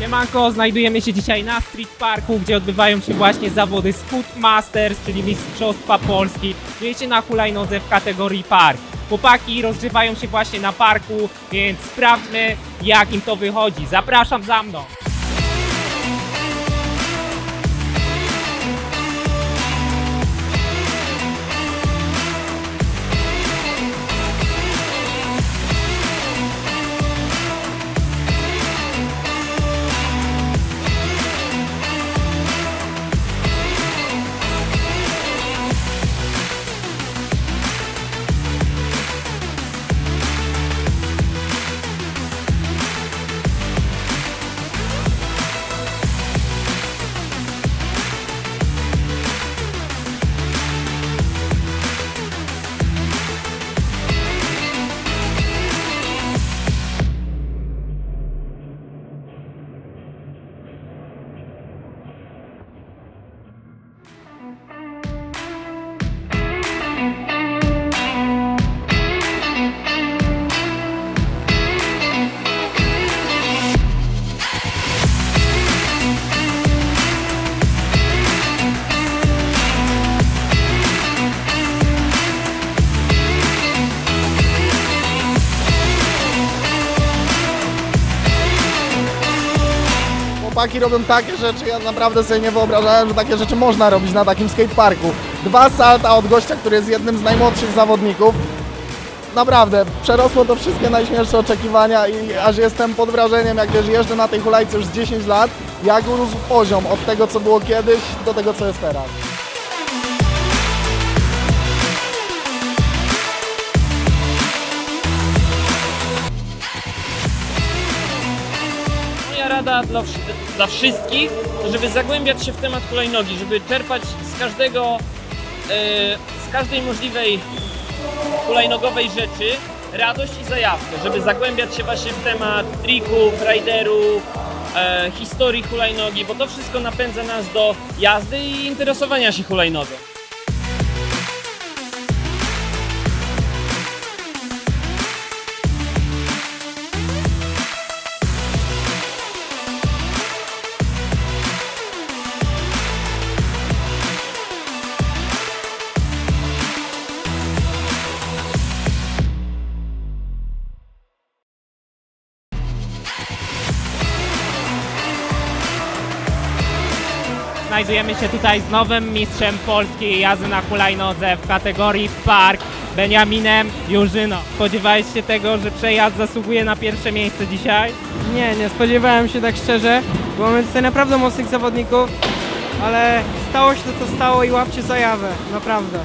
Siemanko, znajdujemy się dzisiaj na Street Parku, gdzie odbywają się właśnie zawody Scoot Masters, czyli Mistrzostwa Polski. Wiecie na hulajnodze w kategorii park. Chłopaki rozgrzewają się właśnie na parku, więc sprawdźmy jak im to wychodzi. Zapraszam za mną. Chłopaki robią takie rzeczy, ja naprawdę sobie nie wyobrażałem, że takie rzeczy można robić na takim skateparku. Dwa salta od gościa, który jest jednym z najmłodszych zawodników. Naprawdę, przerosło to wszystkie najśmielsze oczekiwania i aż jestem pod wrażeniem, jak wiesz, jeżdżę na tej hulajce już z 10 lat, jak urósł poziom od tego, co było kiedyś, do tego, co jest teraz. Rada dla, dla wszystkich, to żeby zagłębiać się w temat hulajnogi, żeby czerpać z każdego, e, z każdej możliwej hulajnogowej rzeczy radość i zajawkę, żeby zagłębiać się właśnie w temat trików, riderów, e, historii hulajnogi, bo to wszystko napędza nas do jazdy i interesowania się hulajnogą. Znajdujemy się tutaj z nowym mistrzem polskiej jazdy na hulajnodze w kategorii park, Beniaminem Jurzyno. Spodziewałeś się tego, że przejazd zasługuje na pierwsze miejsce dzisiaj? Nie, nie spodziewałem się tak szczerze, bo mamy tutaj naprawdę mocnych zawodników, ale stało się to, co stało i łapcie zajawę, naprawdę.